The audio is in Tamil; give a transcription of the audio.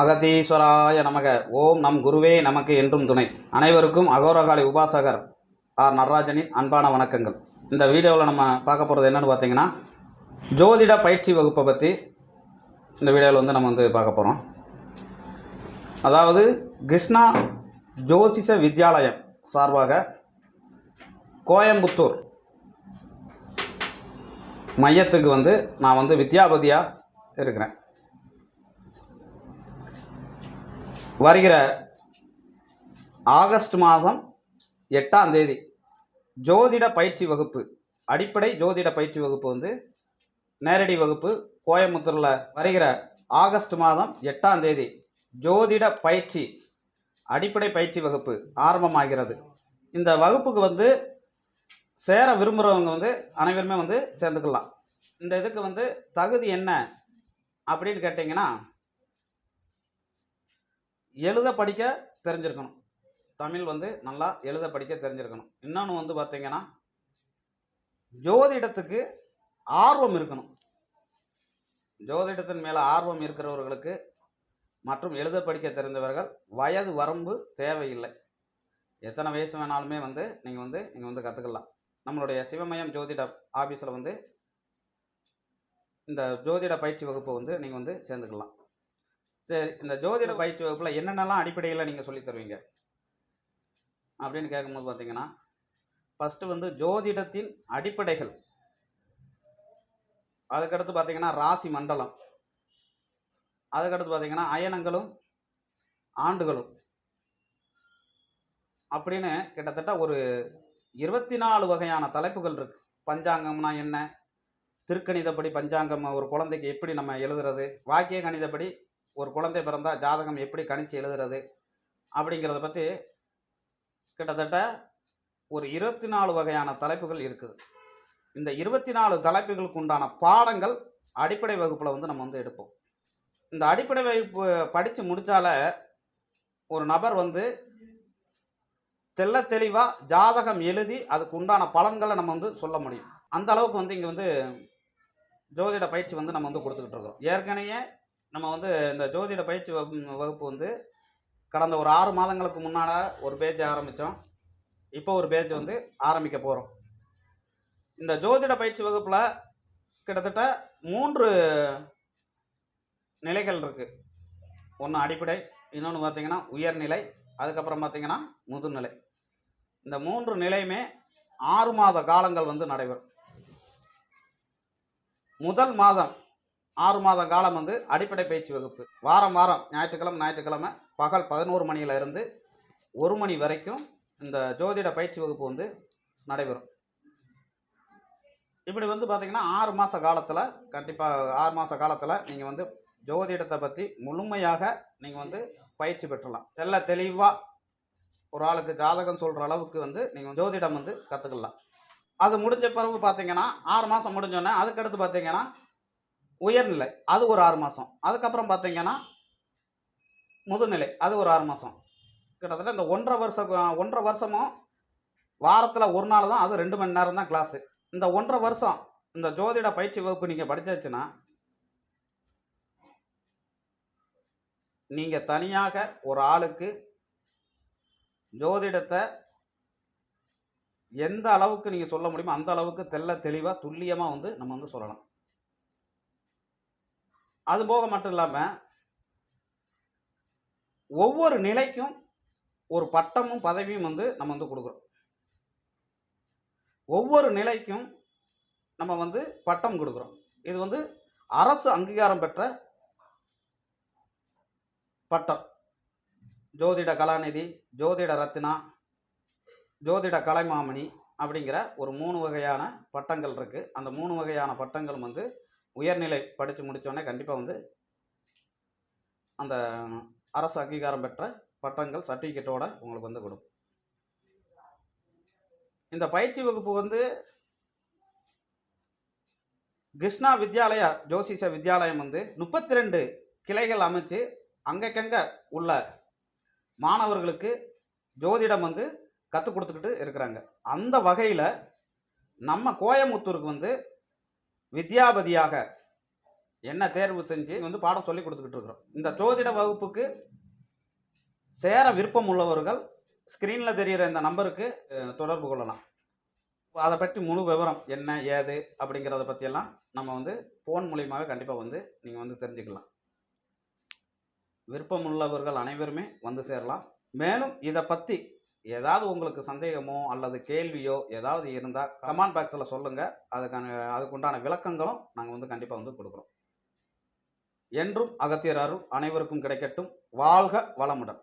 அகதீஸ்வராய நமக. ஓம் நம் குருவே நமக்கு என்றும் துணை. அனைவருக்கும் அகோரகாலி உபாசகர் ஆர் நடராஜனின் அன்பான வணக்கங்கள். இந்த வீடியோவில் நம்ம பார்க்க போகிறது என்னென்னு பார்த்தீங்கன்னா ஜோதிட பயிற்சி வகுப்பை பற்றி இந்த வீடியோவில் வந்து நம்ம வந்து பார்க்க போகிறோம் அதாவது கிருஷ்ணா ஜோதிஷ வித்யாலயம் சார்பாக கோயம்புத்தூர் மையத்துக்கு வந்து நான் வந்து வித்யாபதியாக இருக்கிறேன். வருகிற ஆகஸ்ட் மாதம் எட்டாம் தேதி ஜோதிட பயிற்சி வகுப்பு அடிப்படை ஜோதிட பயிற்சி வகுப்பு வந்து நேரடி வகுப்பு கோயம்புத்தூரில் வருகிற ஆகஸ்ட் மாதம் எட்டாம் தேதி ஜோதிட பயிற்சி அடிப்படை பயிற்சி வகுப்பு ஆரம்பமாகிறது. இந்த வகுப்புக்கு வந்து சேர விரும்புகிறவங்க வந்து அனைவருமே வந்து சேர்ந்துக்கலாம். இந்த இதுக்கு வந்து தகுதி என்ன அப்படின்னு கேட்டிங்கன்னா எழுத படிக்க தெரிஞ்சிருக்கணும். தமிழ் வந்து நல்லா எழுத படிக்க தெரிஞ்சிருக்கணும். இன்னொன்று வந்து பார்த்தீங்கன்னா ஜோதிடத்துக்கு ஆர்வம் இருக்கணும். ஜோதிடத்தின் மேலே ஆர்வம் இருக்கிறவர்களுக்கு மற்றும் எழுத படிக்க தெரிந்தவர்கள் வயது வரம்பு தேவையில்லை. எத்தனை வயசு வேணாலுமே வந்து நீங்கள் வந்து நீங்கள் வந்து கற்றுக்கலாம் நம்மளுடைய சிவமயம் ஜோதிட ஆஃபீஸில் வந்து இந்த ஜோதிட பயிற்சி வகுப்பை வந்து நீங்கள் வந்து சேர்ந்துக்கலாம். சரி இந்த ஜோதிட பயிற்சி வகுப்பில் என்னென்னலாம் அடிப்படையில் நீங்கள் சொல்லித் தருவீங்க? அப்படின்னு கேட்கும்போது பார்த்தீங்கன்னா ஃபஸ்ட்டு வந்து ஜோதிடத்தின் அடிப்படைகள். அதுக்கடுத்து பார்த்தீங்கன்னா ராசி மண்டலம். அதுக்கடுத்து பார்த்தீங்கன்னா அயனங்களும் ஆண்டுகளும். அப்படின்னு கிட்டத்தட்ட ஒரு இருபத்தி நாலு வகையான தலைப்புகள் இருக்கு. பஞ்சாங்கம்னா என்ன? திருக்கணிதப்படி பஞ்சாங்கம் ஒரு குழந்தைக்கு எப்படி நம்ம எழுதுறது? வாக்கிய கணிதப்படி ஒரு குழந்தை பிறந்தா ஜாதகம் எப்படி கணிச்சு எழுதுறது அப்படிங்கிறத பற்றி கிட்டத்தட்ட ஒரு இருபத்தி நாலு வகையான தலைப்புகள் இருக்குது. இந்த இருபத்தி நாலு தலைப்புகளுக்கு உண்டான பாடங்கள் அடிப்படை வகுப்பில் வந்து நம்ம வந்து எடுப்போம். இந்த அடிப்படை வகுப்பு படித்து முடித்தால ஒரு நபர் வந்து தெல்ல தெளிவாக ஜாதகம் எழுதி அதுக்கு உண்டான பலன்களை நம்ம வந்து சொல்ல முடியும். அந்த அளவுக்கு வந்து இங்கே வந்து ஜோதிட பயிற்சி வந்து நம்ம வந்து கொடுத்துக்கிட்டு இருக்கோம் ஏற்கனவே நம்ம வந்து இந்த ஜோதிட பயிற்சி வகுப்பு வகுப்பு வந்து கடந்த ஒரு ஆறு மாதங்களுக்கு முன்னால் ஒரு பேஜ் ஆரம்பித்தோம் இப்போ ஒரு பேஜ் வந்து ஆரம்பிக்க போகிறோம் இந்த ஜோதிட பயிற்சி வகுப்பில் கிட்டத்தட்ட மூன்று நிலைகள் இருக்குது ஒன்று அடிப்படை இன்னொன்று பார்த்தீங்கன்னா உயர்நிலை அதுக்கப்புறம் பார்த்தீங்கன்னா முதுநிலை. இந்த மூன்று நிலையுமே ஆறு மாத காலங்கள் வந்து நடைபெறும். முதல் மாதம் ஆறு மாத காலம் வந்து அடிப்படை பயிற்சி வகுப்பு. வாரம் வாரம் ஞாயிற்றுக்கிழமை ஞாயிற்றுக்கிழமை பகல் பதினோரு மணியில இருந்து ஒரு மணி வரைக்கும் இந்த ஜோதிட பயிற்சி வகுப்பு வந்து நடைபெறும். இப்படி வந்து பார்த்திங்கன்னா ஆறு மாத காலத்தில் கண்டிப்பாக ஆறு மாத காலத்தில் நீங்கள் வந்து ஜோதிடத்தை பற்றி முழுமையாக நீங்கள் வந்து பயிற்சி பெற்றலாம். தெல்ல தெளிவாக ஒரு ஆளுக்கு ஜாதகம் சொல்கிற அளவுக்கு வந்து நீங்கள் ஜோதிடம் வந்து கற்றுக்கலாம் அது முடிஞ்ச பிறகு பார்த்தீங்கன்னா ஆறு மாதம் முடிஞ்சோடனே அதுக்கடுத்து பார்த்தீங்கன்னா உயர்நிலை அது ஒரு ஆறு மாதம் அதுக்கப்புறம் பார்த்தீங்கன்னா முதுநிலை அது ஒரு ஆறு மாதம் கிட்டத்தட்ட இந்த ஒன்றரை வருஷம் ஒன்றரை வருஷமும் வாரத்தில் ஒரு நாள் தான் அது ரெண்டு மணி நேரம் தான் கிளாஸு இந்த ஒன்றரை வருஷம் இந்த ஜோதிட பயிற்சி வகுப்பு நீங்கள் படித்தாச்சுன்னா நீங்கள் தனியாக ஒரு ஆளுக்கு ஜோதிடத்தை எந்த அளவுக்கு நீங்கள் சொல்ல முடியுமோ அந்த அளவுக்கு தெள்ள தெளிவாக துல்லியமாக வந்து நம்ம வந்து சொல்லலாம். அது போக மட்டும் இல்லாமல் ஒவ்வொரு நிலைக்கும் ஒரு பட்டமும் பதவியும் வந்து நம்ம வந்து கொடுக்குறோம். ஒவ்வொரு நிலைக்கும் நம்ம வந்து பட்டம் கொடுக்குறோம். இது வந்து அரசு அங்கீகாரம் பெற்ற பட்டம். ஜோதிட கலாநிதி ஜோதிட ரத்னா ஜோதிட கலைமாமணி அப்படிங்கிற ஒரு மூணு வகையான பட்டங்கள் இருக்குது அந்த மூணு வகையான பட்டங்களும் வந்து உயர்நிலை படித்து முடித்தோடனே கண்டிப்பாக வந்து அந்த அரசு அங்கீகாரம் பெற்ற பட்டங்கள் சர்டிஃபிகேட்டோட உங்களுக்கு வந்து கொடுக்கும். இந்த பயிற்சி வகுப்பு வந்து கிருஷ்ணா வித்யாலயா ஜோசிஷ வித்யாலயம் வந்து முப்பத்தி ரெண்டு கிளைகள் அமைச்சு அங்கக்கங்க உள்ள மாணவர்களுக்கு ஜோதிடம் வந்து கற்றுக் கொடுத்துக்கிட்டு இருக்கிறாங்க. அந்த வகையில் நம்ம கோயமுத்தூருக்கு வந்து வித்யாபதியாக என்ன தேர்வு செஞ்சு வந்து பாடம் சொல்லி கொடுத்துக்கிட்டு இருக்கிறோம். இந்த ஜோதிட வகுப்புக்கு சேர விருப்பம் உள்ளவர்கள் ஸ்க்ரீனில் தெரிகிற இந்த நம்பருக்கு தொடர்பு கொள்ளலாம். அதை பற்றி முழு விவரம் என்ன ஏது அப்படிங்கிறத பற்றியெல்லாம் நம்ம வந்து ஃபோன் மூலியமாகவே கண்டிப்பாக வந்து நீங்கள் வந்து தெரிஞ்சுக்கலாம். விருப்பம் உள்ளவர்கள் அனைவருமே வந்து சேரலாம். மேலும் இதை பற்றி ஏதாவது உங்களுக்கு சந்தேகமோ அல்லது கேள்வியோ ஏதாவது இருந்தால் கமெண்ட் பாக்ஸில் சொல்லுங்கள் அதுக்கான அதுக்குண்டான விளக்கங்களும் நாங்கள் வந்து கண்டிப்பாக வந்து கொடுக்குறோம். என்றும் அகத்தியர் அருள் அனைவருக்கும் கிடைக்கட்டும். வாழ்க வளமுடன்.